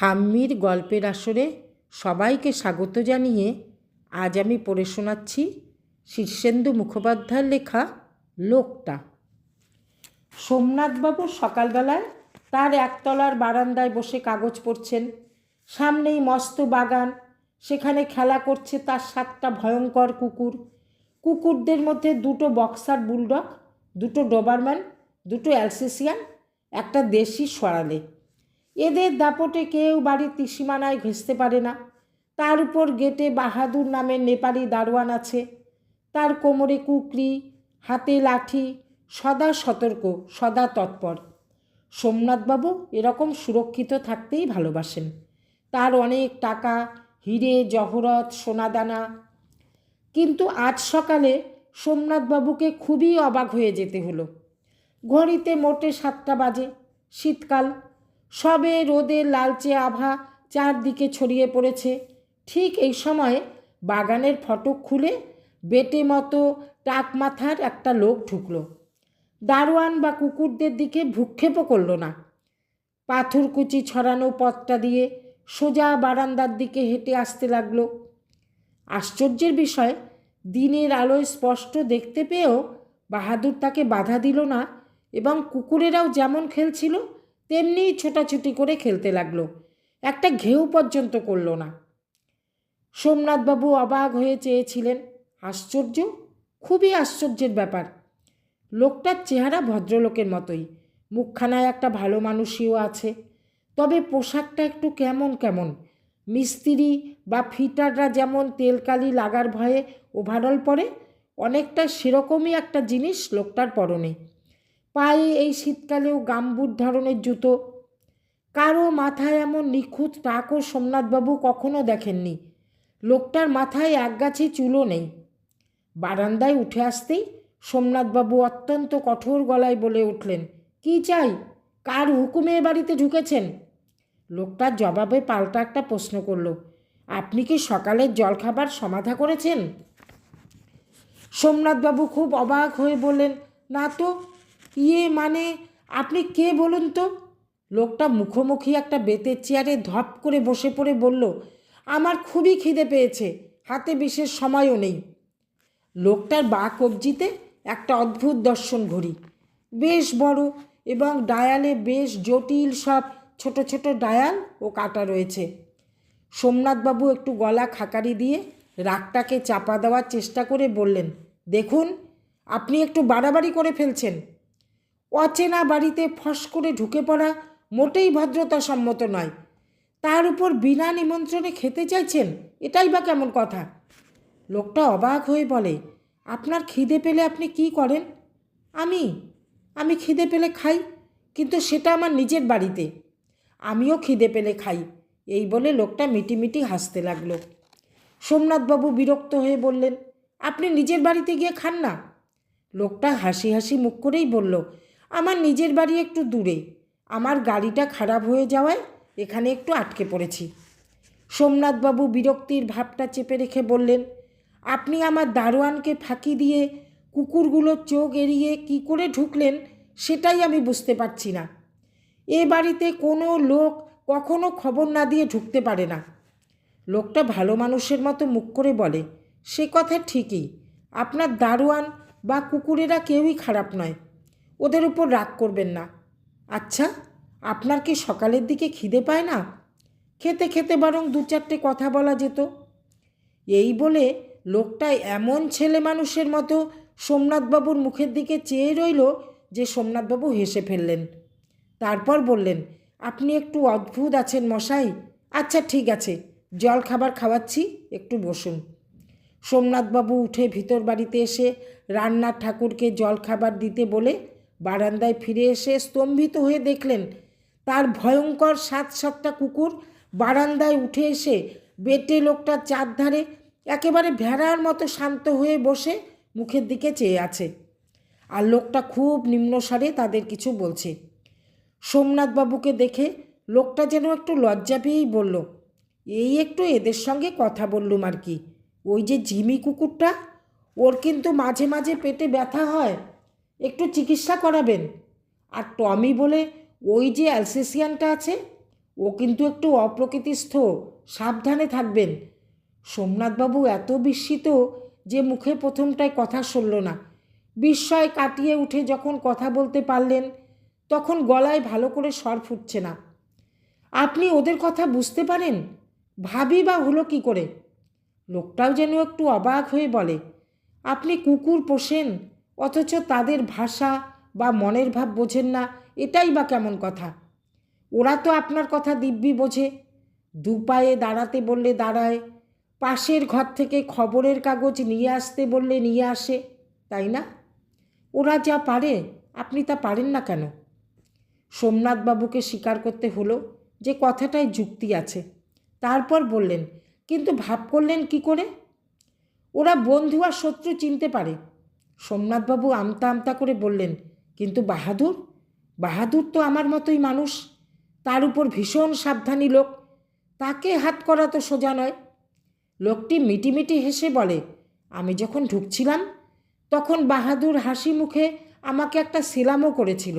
ঠাম্মির গল্পের আসরে সবাইকে স্বাগত জানিয়ে আজ আমি পড়ে শোনাচ্ছি শীর্ষেন্দু মুখোপাধ্যায়ের লেখা লোকটা। সোমনাথবাবু সকালবেলায় তার একতলার বারান্দায় বসে কাগজ পড়ছেন। সামনেই মস্ত বাগান, সেখানে খেলা করছে তার সাতটা ভয়ঙ্কর কুকুর। কুকুরদের মধ্যে দুটো বক্সার বুলডগ, দুটো ডোবারম্যান, দুটো অ্যালসেসিয়ান, একটা দেশি সরালে এদের দাপটে কেউ বাড়ির ত্রিসীমানায় ঘেঁষতে পারে না। তার উপর গেটে বাহাদুর নামের নেপালি দারোয়ান আছে। তার কোমরে কুকরি হাতে লাঠি, সদা সতর্ক, সদা তৎপর। সোমনাথবাবু এরকম সুরক্ষিত থাকতেই ভালোবাসেন। তার অনেক টাকা, হিরে, জহরত, সোনাদানা। কিন্তু আজ সকালে সোমনাথবাবুকে খুবই অবাক হয়ে যেতে হলো। ঘড়িতে মোটে সাতটা বাজে, শীতকাল। সবে রোদের লালচে আভা চারদিকে ছড়িয়ে পড়েছে। ঠিক এই সময়ে বাগানের ফটক খুলে বেটে মতো টাক মাথার একটা লোক ঢুকলো। দারোয়ান বা কুকুরদের দিকে ভূক্ষেপও করল না। পাথরকুচি ছড়ানো পথটা দিয়ে সোজা বারান্দার দিকে হেঁটে আসতে লাগল। আশ্চর্যের বিষয়, দিনের আলোয় স্পষ্ট দেখতে পেয়েও বাহাদুর তাকে বাধা দিল না এবং কুকুরেরাও যেমন খেলছিল তেমনি ছোটাছুটি করে খেলতে লাগল। একটা ঘেউ পর্যন্ত করল না। সোমনাথবাবু অবাক হয়ে চেয়েছিলেন, আশ্চর্য? খুবই আশ্চর্যের ব্যাপার। লোকটার চেহারা ভদ্রলোকের মতোই। মুখখানায় একটা ভালো মানুষইও আছে। তবে পোশাকটা একটু কেমন কেমন। মিস্ত্রি বা ফিটাররা যেমন তেলকালি লাগার ভয়ে ওভারঅল পরে, অনেকটা সেরকমই একটা জিনিস লোকটার পরনে। পায়ে এই শীতকালেও গাম্বুট ধরনের জুতো। কারও মাথায় এমন নিখুঁত টাকও সোমনাথবাবু কখনো দেখেননি। লোকটার মাথায় একগাছি চুলও নেই। বারান্দায় উঠে আসতেই সোমনাথবাবু অত্যন্ত কঠোর গলায় বলে উঠলেন, কি চাই? কার হুকুমে বাড়িতে ঢুকেছেন? লোকটার জবাবে পাল্টা একটা প্রশ্ন করল, আপনি কি সকালের জলখাবার সমাধা করেছেন? সোমনাথবাবু খুব অবাক হয়ে বললেন, না তো ইয়ে মানে আপনি কে বলুন তো? লোকটা মুখোমুখি একটা বেতের চেয়ারে ধপ করে বসে পড়ে বলল, আমার খুবই খিদে পেয়েছে, হাতে বিশেষ সময়ও নেই। লোকটার বা কবজিতে একটা অদ্ভুত দর্শন ঘড়ি। বেশ বড় এবং ডায়ালে বেশ জটিল সব ছোট ছোট ডায়াল ও কাটা রয়েছে। সোমনাথবাবু একটু গলা খাকারি দিয়ে রাগটাকে চাপা দেওয়ার চেষ্টা করে বললেন, দেখুন, আপনি একটু বাড়াবাড়ি করে ফেলছেন। অচেনা বাড়িতে ফস করে ঢুকে পড়া মোটেই ভদ্রতা সম্মত নয়। তার উপর বিনা নিমন্ত্রণে খেতে চাইছেন? এটাই বা কেমন কথা? লোকটা অবাক হয়ে বলে, আপনার খিদে পেলে আপনি কি করেন? আমি? আমি খিদে পেলে খাই, কিন্তু সেটা আমার নিজের বাড়িতে। আমিও খিদে পেলে খাই। এই বলে লোকটা মিটিমিটি হাসতে লাগল। সোমনাথবাবু বিরক্ত হয়ে বললেন, আপনি নিজের বাড়িতে গিয়ে খান না? লোকটা হাসি হাসি মুখ করেই বলল আমার নিজের বাড়ি একটু দূরে। আমার গাড়িটা খারাপ হয়ে যাওয়ায় এখানে একটু আটকে পড়েছি। সোমনাথবাবু বিরক্তির ভাবটা চেপে রেখে বললেন, আপনি আমার দারোয়ানকে ফাঁকি দিয়ে কুকুরগুলোর চোখ এড়িয়ে কি করে ঢুকলেন সেটাই আমি বুঝতে পারছি না। এ বাড়িতে কোনো লোক কখনো খবর না দিয়ে ঢুকতে পারে না। লোকটা ভালো মানুষের মতো মুখ করে বলে, সে কথা ঠিকই। আপনার দারোয়ান বা কুকুরেরা কেউই খারাপ নয়। ওদের উপর রাগ করবেন না। আচ্ছা আপনার কি সকালের দিকে খিদে পায় না? খেতে খেতে বরং দু চারটে কথা বলা যেত। এই বলে লোকটা এমন ছেলে মানুষের মতো সোমনাথবাবুর মুখের দিকে চেয়ে রইল যে সোমনাথবাবু হেসে ফেললেন। তারপর বললেন, আপনি একটু অদ্ভুত আছেন মশাই। আচ্ছা ঠিক আছে, জল খাবার খাওয়াচ্ছি, একটু বসুন। সোমনাথবাবু উঠে ভিতর বাড়িতে এসে রান্নার ঠাকুরকে জল খাবার দিতে বলে বারান্দায় ফিরে এসে স্তম্ভিত হয়ে দেখলেন, তার ভয়ঙ্কর সাত সাতটা কুকুর বারান্দায় উঠে এসে বেটে লোকটার চারধারে একেবারে ভেড়ার মতো শান্ত হয়ে বসে মুখের দিকে চেয়ে আছে। আর লোকটা খুব নিম্নসারে তাদের কিছু বলছে। সোমনাথবাবুকে দেখে লোকটা যেন একটু লজ্জা পেয়েই বলল, এই একটু এদের সঙ্গে কথা বললুম আর কি। ওই যে জিমি কুকুরটা, ওর কিন্তু মাঝে মাঝে পেটে ব্যথা হয়। একটু চিকিৎসা করাবেন। আর টমি বলে, ওই যে অ্যালসেসিয়ানটা আছে, ও কিন্তু একটু অপ্রকৃতিস্থ, সাবধানে থাকবেন। সোমনাথবাবু এত বিস্মিত যে মুখে প্রথমটায় কথা সরল না। বিস্ময় কাটিয়ে উঠে যখন কথা বলতে পারলেন, তখন গলায় ভালো করে স্বর ফুটছে না। আপনি ওদের কথা বুঝতে পারেন? ভাবি বা হলো কি করে? লোকটাও যেন একটু অবাক হয়ে বলে, আপনি কুকুর পোষেন অথচ তাদের ভাষা বা মনের ভাব বোঝেন না, এটাই বা কেমন কথা? ওরা তো আপনার কথা দিব্যি বোঝে। দু পায়ে দাঁড়াতে বললে দাঁড়ায়, পাশের ঘর থেকে খবরের কাগজ নিয়ে আসতে বললে নিয়ে আসে, তাই না? ওরা যা পারে, আপনি তা পারেন না কেন? সোমনাথবাবুকে স্বীকার করতে হলো যে কথাটায় যুক্তি আছে। তারপর বললেন, কিন্তু ভাব করলেন কি করে? ওরা বন্ধু আর শত্রু চিনতে পারে সোমনাথবাবু আমতা আমতা করে বললেন, কিন্তু বাহাদুর? বাহাদুর তো আমার মতোই মানুষ। তার উপর ভীষণ সাবধানী লোক। তাকে হাত করা তো সোজা নয়। লোকটি মিটিমিটি হেসে বলে, আমি যখন ঢুকছিলাম, তখন বাহাদুর হাসি মুখে আমাকে একটা সিলামও করেছিল।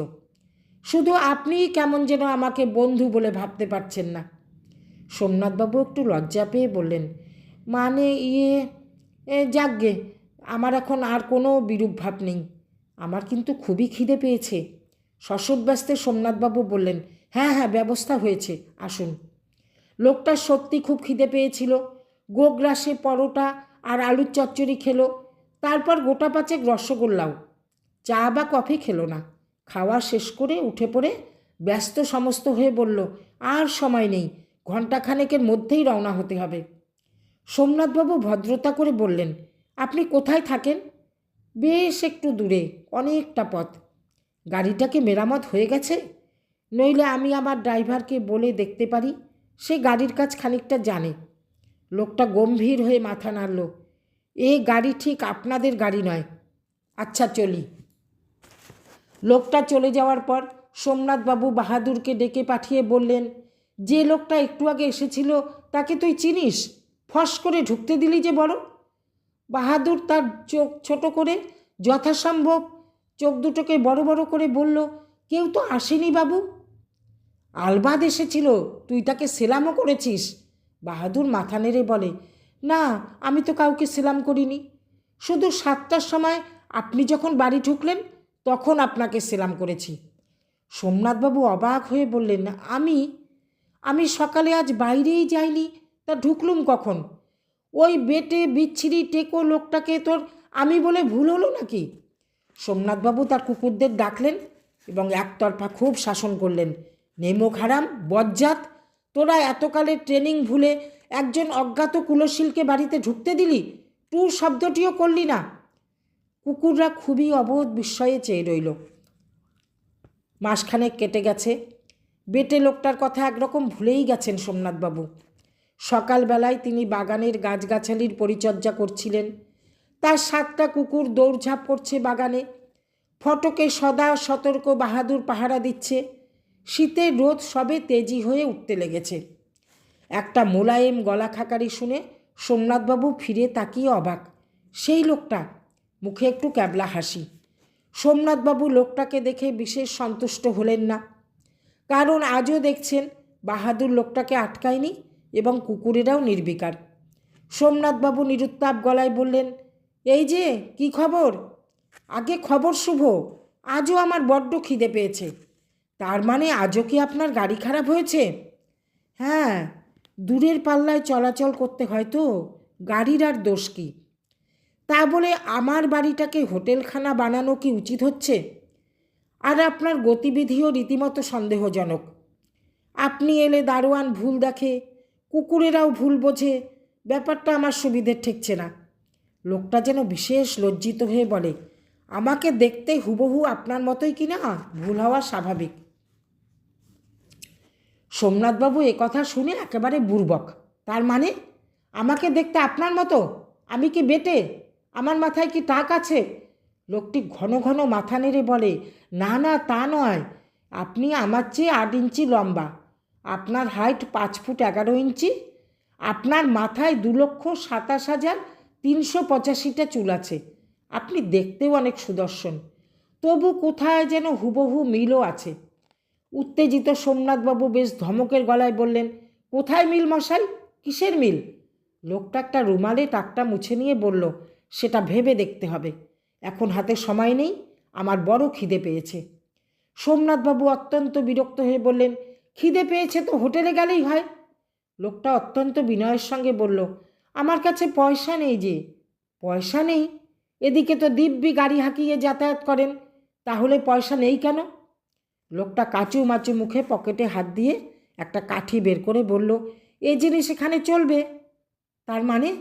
শুধু আপনিই কেমন যেন আমাকে বন্ধু বলে ভাবতে পারছেন না। সোমনাথবাবু একটু লজ্জা পেয়ে বললেন মানে ইয়ে যাকগে আমার এখন আর কোনো বিরূপ ভাব নেই। আমার কিন্তু খুবই খিদে পেয়েছে। শশব্যস্তে সোমনাথবাবু বললেন হ্যাঁ হ্যাঁ ব্যবস্থা হয়েছে, আসুন। লোকটার সত্যি খুব খিদে পেয়েছিল। গোগ্রাসে পরোটা আর আলুর চচ্চড়ি খেলো, তারপর গোটা পাঁচেক রসগোল্লাও। চা বা কফি খেলো না। খাওয়া শেষ করে উঠে পড়ে ব্যস্ত সমস্ত হয়ে বলল, আর সময় নেই, ঘণ্টাখানেকের মধ্যেই রওনা হতে হবে। সোমনাথবাবু ভদ্রতা করে বললেন আপনি কোথায় থাকেন? বেশ একটু দূরে, অনেকটা পথ। গাড়িটাকে মেরামত হয়ে গেছে? নইলে আমি আমার ড্রাইভারকে বলে দেখতে পারি, সে গাড়ির কাজ খানিকটা জানে। লোকটা গম্ভীর হয়ে মাথা নাড়ল। এ গাড়ি ঠিক আপনাদের গাড়ি নয়। আচ্ছা চলি। লোকটা চলে যাওয়ার পর সোমনাথবাবু বাহাদুরকে ডেকে পাঠিয়ে বললেন, যে লোকটা একটু আগে এসেছিল তাকে তুই চিনিস? ফস করে ঢুকতে দিলি যে বড়? বাহাদুর তার চোখ ছোট করে যথাসম্ভব চোখ দুটোকে বড় বড় করে বলল, কেউ তো আসেনি বাবু? আলবাদ এসেছিল, তুই তাকে সেলামও করেছিস? বাহাদুর মাথা নেড়ে বলে, না, আমি তো কাউকে সেলাম করিনি। শুধু সাতটার সময় আপনি যখন বাড়ি ঢুকলেন, তখন আপনাকে সেলাম করেছি। সোমনাথবাবু অবাক হয়ে বললেন, আমি আমি সকালে আজ বাইরেই যাইনি, তা ঢুকলুম কখন? ওই বেটে বিচ্ছিরি টেকো লোকটাকে তোর আমি বলে ভুল হলো নাকি? সোমনাথবাবু তার কুকুরদের ডাকলেন এবং একতরফা খুব শাসন করলেন। নেমো খারাম, বজ্জাত, তোরা এতকালের ট্রেনিং ভুলে একজন অজ্ঞাত কুলশীলকে বাড়িতে ঢুকতে দিলি? টুর শব্দটিও করলি না। কুকুররা খুবই অবোধ বিস্ময়ে চেয়ে রইল। মাসখানেক কেটে গেছে। বেটে লোকটার কথা একরকম ভুলেই গেছেন সোমনাথবাবু। সকালবেলায় তিনি বাগানের গাছগাছালির পরিচর্যা করছিলেন। তার সাতটা কুকুর দৌড়ঝাঁপ করছে বাগানে। ফটকে সদা সতর্ক বাহাদুর পাহারা দিচ্ছে। শীতের রোদ সবে তেজি হয়ে উঠতে লেগেছে। একটা মোলায়েম গলা খাকারি শুনে সোমনাথবাবু ফিরে তাকিয়ে অবাক। সেই লোকটা? মুখে একটু ক্যাবলা হাসি। সোমনাথবাবু লোকটাকে দেখে বিশেষ সন্তুষ্ট হলেন না। কারণ আজও দেখছেন, বাহাদুর লোকটাকে আটকায়নি এবং কুকুরেরাও নির্বিকার। সোমনাথবাবু নিরুত্তাপ গলায় বললেন, এই যে, কি খবর? আগে খবর শুভ, আজও আমার বড্ড খিদে পেয়েছে। তার মানে আজও কি আপনার গাড়ি খারাপ হয়েছে? হ্যাঁ দূরের পাল্লায় চলাচল করতে হয় তো, গাড়ির আর দোষ কী? তা বলে আমার বাড়িটাকে হোটেলখানা বানানো কি উচিত হচ্ছে? আর আপনার গতিবিধিও রীতিমতো সন্দেহজনক। আপনি এলে দারোয়ান ভুল দেখে কুকুরেরাও ভুল বোঝে। ব্যাপারটা আমার সুবিধের ঠেকছে না। লোকটা যেন বিশেষ লজ্জিত হয়ে বলে, আমাকে দেখতে হুবহু আপনার মতোই কি না? ভুল হওয়া স্বাভাবিক। সোমনাথবাবু কথা শুনে একেবারে বুর্বক। তার মানে? আমাকে দেখতে আপনার মতো? আমি কি বেটে? আমার মাথায় কি টাক আছে? লোকটি ঘন ঘন মাথা নেড়ে বলে, না না, তা নয়। আপনি আমার চেয়ে আট ইঞ্চি লম্বা। আপনার হাইট পাঁচ ফুট এগারো ইঞ্চি, আপনার মাথায় দু লক্ষ সাতাশ হাজার তিনশো পঁচাশিটা চুল আছে। আপনি দেখতেও অনেক সুদর্শন। তবু কোথায় যেন হুবহু মিলও আছে। উত্তেজিত সোমনাথবাবু বেশ ধমকের গলায় বললেন, কোথায় মিল মশাই? কিসের মিল? লোকটা একটা রুমালে টাকটা মুছে নিয়ে বলল, সেটা ভেবে দেখতে হবে। এখন হাতে সময় নেই, আমার বড় খিদে পেয়েছে। সোমনাথবাবু অত্যন্ত বিরক্ত হয়ে বললেন খিদে পেয়েছে তো হোটেলে গেলেই হয়। লোকটা অত্যন্ত বিনয়ের সঙ্গে বলল, আমার কাছে পয়সা নেই যে। পয়সা নেই? এদিকে তো দিব্যি গাড়ি হাঁকিয়ে যাতায়াত করেন। তাহলে পয়সা নেই কেন? লোকটা কাচু মাচু মুখে পকেটে হাত দিয়ে একটা কাঠি বের করে বলল এই জিনিস এখানে চলবে। তার মানে?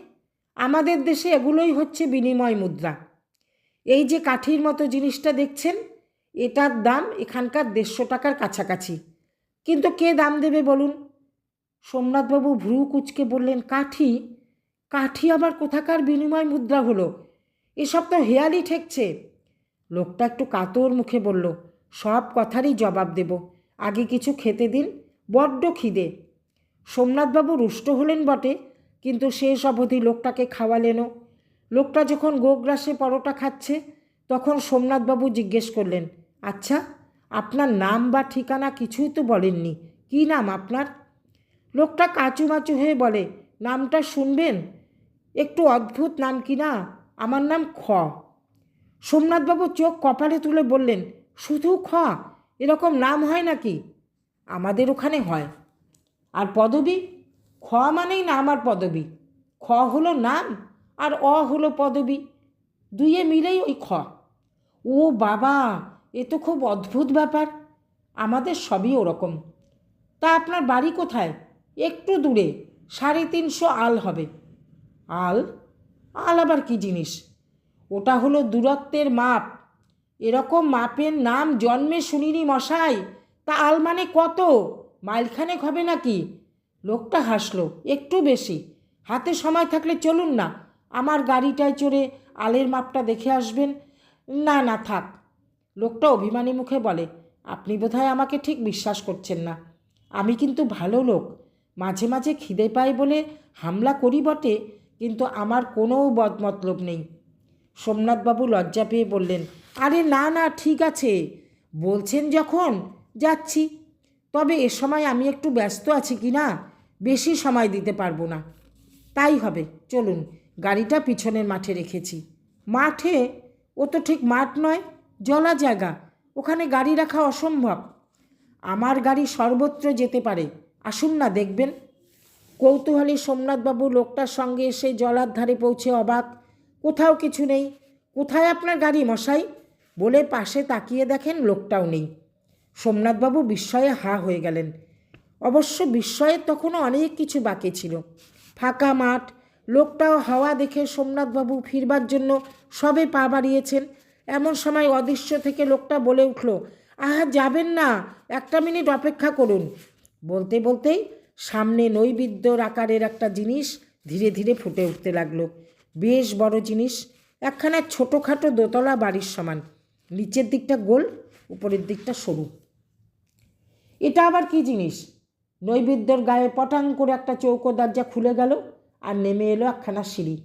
আমাদের দেশে এগুলোই হচ্ছে বিনিময় মুদ্রা। এই যে কাঠির মতো জিনিসটা দেখছেন, এটার দাম এখানকার দেড়শো টাকার কাছাকাছি। কিন্তু কে দাম দেবে বলুন? সোমনাথবাবু ভ্রু কুচকে বললেন, কাঠি? কাঠি আবার কোথাকার বিনিময় মুদ্রা হলো? এসব তো হেয়ালি ঠেকছে। লোকটা একটু কাতর মুখে বলল, সব কথারই জবাব দেব। আগে কিছু খেতে দিন, বড্ড খিদে। সোমনাথবাবু রুষ্ট হলেন বটে, কিন্তু শেষ অবধি লোকটাকে খাওয়ালেনও লোকটা যখন গোগ্রাসে পরোটা খাচ্ছে, তখন সোমনাথবাবু জিজ্ঞেস করলেন আচ্ছা আপনার নাম বা ঠিকানা কিছুই তো বলেননি। কী নাম আপনার? লোকটা কাচুমাচু হয়ে বলে, নামটা শুনবেন? একটু অদ্ভুত নাম কি না? আমার নাম খ। সোমনাথবাবু চোখ কপালে তুলে বললেন, শুধু খ? এরকম নাম হয় নাকি? আমাদের ওখানে হয়। আর পদবী? খ মানেই না আমার পদবী। খ হলো নাম আর অ হলো পদবী। দুইয়ে মিলেই ওই খ। ও বাবা! এ তো খুব অদ্ভুত ব্যাপার। আমাদের সবই ওরকম। তা আপনার বাড়ি কোথায়? একটু দূরে, সাড়ে তিনশো আল হবে। আল? আল আবার কী জিনিস? ওটা হলো দূরত্বের মাপ। এরকম মাপের নাম জন্মে শুনিনি মশাই। তা আল মানে কত? মাইলখানেক হবে নাকি? লোকটা হাসলো, একটু বেশি। হাতে সময় থাকলে চলুন না, আমার গাড়িটায় চড়ে আলের মাপটা দেখে আসবেন। না না, থাক। লোকটা অভিমানী মুখে বলে, আপনি বোধহয় আমাকে ঠিক বিশ্বাস করছেন না। আমি কিন্তু ভালো লোক। মাঝে মাঝে খিদে পাই বলে হামলা করি বটে, কিন্তু আমার কোনো বদমতলব নেই। সোমনাথবাবু লজ্জা পেয়ে বললেন, আরে না না, ঠিক আছে। বলছেন যখন, যাচ্ছি। তবে এ সময় আমি একটু ব্যস্ত আছি কি না, বেশি সময় দিতে পারব না। তাই হবে, চলুন, গাড়িটা পিছনের মাঠে রেখেছি। মাঠে? ও তো ঠিক মাঠ নয়। জলা জায়গা। ওখানে গাড়ি রাখা অসম্ভব। আমার গাড়ি সর্বত্র যেতে পারে। আসুন না, দেখবেন। কৌতূহলী সোমনাথবাবু লোকটার সঙ্গে এসে জলার ধারে পৌঁছে অবাক। কোথাও কিছু নেই। কোথায় আপনার গাড়ি, মশাই? বলে পাশে তাকিয়ে দেখেন লোকটাও নেই। সোমনাথবাবু বিস্ময়ে হা হয়ে গেলেন। অবশ্য বিস্ময়ের তখনও অনেক কিছু বাকি ছিল। ফাঁকা মাঠ, লোকটাও হাওয়া দেখে সোমনাথবাবু ফিরবার জন্য সবে পা বাড়িয়েছেন। এমন সময় অদৃশ্য থেকে লোকটা বলে উঠল, আহা, যাবেন না, একটা মিনিট অপেক্ষা করুন। বলতে বলতেই সামনে নৈবিদ্যর আকারের একটা জিনিস ধীরে ধীরে ফুটে উঠতে লাগল। বেশ বড় জিনিস, একখানা ছোটোখাটো দোতলা বাড়ির সমান। নিচের দিকটা গোল, উপরের দিকটা সরু। এটা আবার কি জিনিস? নৈবেদ্যর গায়ে পটাং করে একটা চৌকো দরজা খুলে গেল আর নেমে এলো একখানা সিঁড়ি।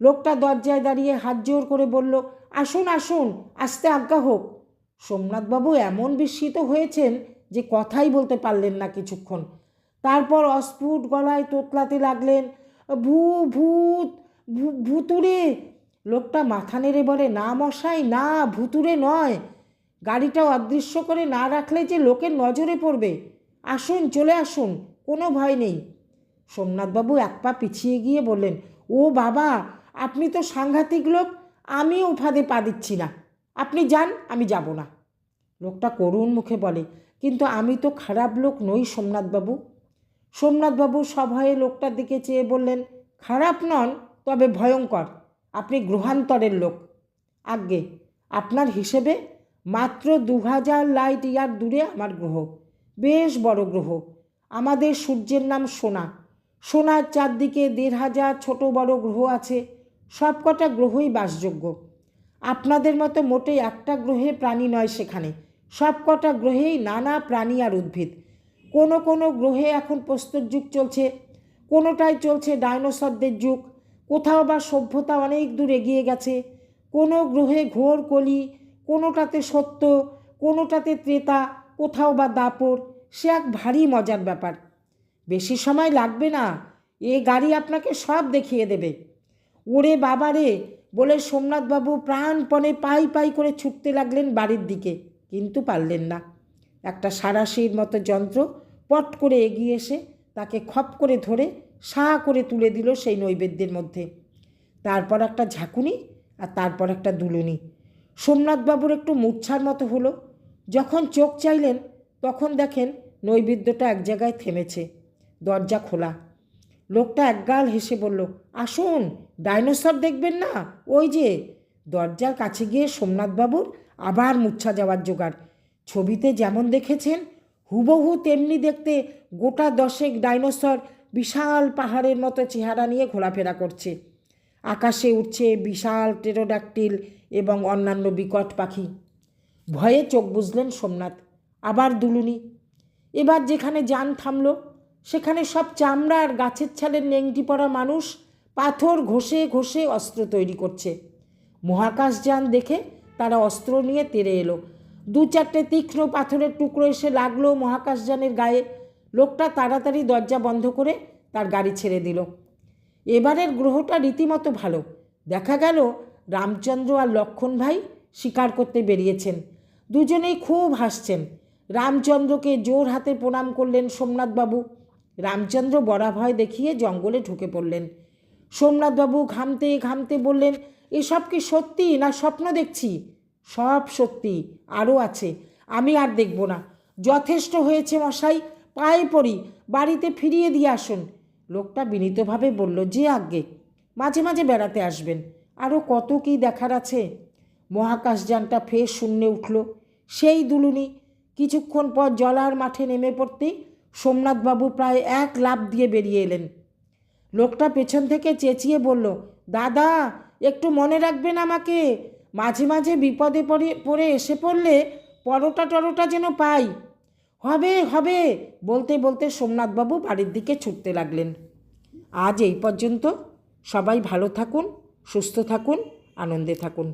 লোকটা দরজায় দাঁড়িয়ে হাত জোর করে বলল আসুন আসুন, আসতে আজ্ঞা হোক। সোমনাথবাবু এমন বিস্মিত হয়েছেন যে কথাই বলতে পারলেন না কিছুক্ষণ। তারপর অস্ফুট গলায় তোতলাতে লাগলেন ভূ ভূত ভুতুরে লোকটা মাথা নেড়ে বলে, না মশাই, না ভুতুরে নয়। গাড়িটা অদৃশ্য করে না রাখলে যে লোকের নজরে পড়বে। আসুন, চলে আসুন, কোনো ভয় নেই। সোমনাথবাবু এক পা পিছিয়ে গিয়ে বললেন, ও বাবা, আপনি তো সাংঘাতিক লোক আমি উফাদে পা দিচ্ছি না। আপনি যান, আমি যাব না। লোকটা করুণ মুখে বলে, কিন্তু আমি তো খারাপ লোক নই সোমনাথবাবু। সোমনাথবাবু সভয়ে লোকটার দিকে চেয়ে বললেন, খারাপ নন, তবে ভয়ঙ্কর। আপনি গ্রহান্তরের লোক। আজ্ঞে, আপনার হিসেবে মাত্র দু হাজার লাইট ইয়ার দূরে আমার গ্রহ। বেশ বড় গ্রহ। আমাদের সূর্যের নাম সোনা। সোনার চারদিকে দেড় হাজার ছোট বড় গ্রহ আছে। সবকটা গ্রহই বাসযোগ্য। আপনাদের মতো মোটে একটা গ্রহে প্রাণী নয় সেখানে। সবকটা গ্রহেই নানা প্রাণী আর উদ্ভিদ। কোনো কোনো গ্রহে এখন প্রস্তর যুগ চলছে কোনোটায় চলছে ডাইনোসরদের যুগ। কোথাও বা সভ্যতা অনেক দূর এগিয়ে গেছে। কোনো গ্রহে ঘোর কলি, কোনোটাতে সত্য, কোনোটাতে ত্রেতা, কোথাও বা দাপড় সে এক ভারী মজার ব্যাপার। বেশি সময় লাগবে না। এ গাড়ি আপনাকে সব দেখিয়ে দেবে। ওরে বাবারে, বলে সোমনাথবাবু প্রাণপণে পাই পাই করে ছুটতে লাগলেন বাড়ির দিকে। কিন্তু পারলেন না। একটা সারাশির মতো যন্ত্র পট করে এগিয়ে এসে তাকে খপ করে ধরে সা করে তুলে দিল সেই নৈবেদ্যের মধ্যে। তারপর একটা ঝাঁকুনি আর তারপর একটা দুলুনি। সোমনাথবাবুর একটু মূর্ছার মতো হলো। যখন চোখ চাইলেন, তখন দেখেন নৈবেদ্যটা এক জায়গায় থেমেছে। দরজা খোলা। লোকটা একগাল হেসে বলল, আসুন, ডাইনোসর দেখবেন না? ওই যে। দরজার কাছে গিয়ে সোমনাথবাবুর আবার মূর্ছা যাওয়ার জোগাড়। ছবিতে যেমন দেখেছেন, হুবহু তেমনি দেখতে গোটা দশেক ডাইনোসর বিশাল পাহাড়ের মতো চেহারা নিয়ে ঘোরাফেরা করছে। আকাশে উঠছে বিশাল টেরোডাক্টিল এবং অন্যান্য বিকট পাখি। ভয়ে চোখ বুঝলেন সোমনাথ, আবার দুলুনি। এবার যেখানে যান থামলো সেখানে সব চামড়া আর গাছের ছালের নেংটি পড়া মানুষ পাথর ঘষে ঘষে অস্ত্র তৈরি করছে। মহাকাশযান দেখে তারা অস্ত্র নিয়ে তেরে এলো। দু চারটে তীক্ষ্ণ পাথরের টুকরো এসে লাগল মহাকাশযানের গায়ে। লোকটা তাড়াতাড়ি দরজা বন্ধ করে তার গাড়ি ছেড়ে দিল। এবারের গ্রহটা রীতিমতো ভালো। দেখা গেল রামচন্দ্র আর লক্ষণ ভাই শিকার করতে বেরিয়েছেন। দুজনেই খুব হাসছেন। রামচন্দ্রকে জোর হাতে প্রণাম করলেন সোমনাথবাবু। রামচন্দ্র বরাভয় দেখিয়ে জঙ্গলে ঢুকে পড়লেন। সোমনাথবাবু ঘামতে ঘামতে বললেন, এসব কি সত্যি না স্বপ্ন দেখছি? সব সত্যি, আরও আছে, আমি আর দেখব না। যথেষ্ট হয়েছে মশাই, পায়ে পড়ি, বাড়িতে ফিরিয়ে দিয়ে আসুন। লোকটা বিনীতভাবে বলল, যে আজ্ঞে, মাঝে মাঝে বেড়াতে আসবেন, আরও কত কী দেখার আছে? মহাকাশযানটা ফের শূন্যে উঠল। সেই দুলুনি, কিছুক্ষণ পর জলার মাঠে নেমে পড়তেই সোমনাথবাবু প্রায় এক লাফ দিয়ে বেরিয়ে এলেন। লোকটা পেছন থেকে চেঁচিয়ে বলল, দাদা, একটু মনে রাখবেন আমাকে। মাঝে মাঝে বিপদে পড়ে পড়ে এসে পড়লে পরোটা টরোটা যেন পাই। হবে হবে, বলতে বলতে সোমনাথবাবু বাড়ির দিকে ছুটতে লাগলেন। আজ এই পর্যন্ত সবাই ভালো থাকুন, সুস্থ থাকুন, আনন্দে থাকুন।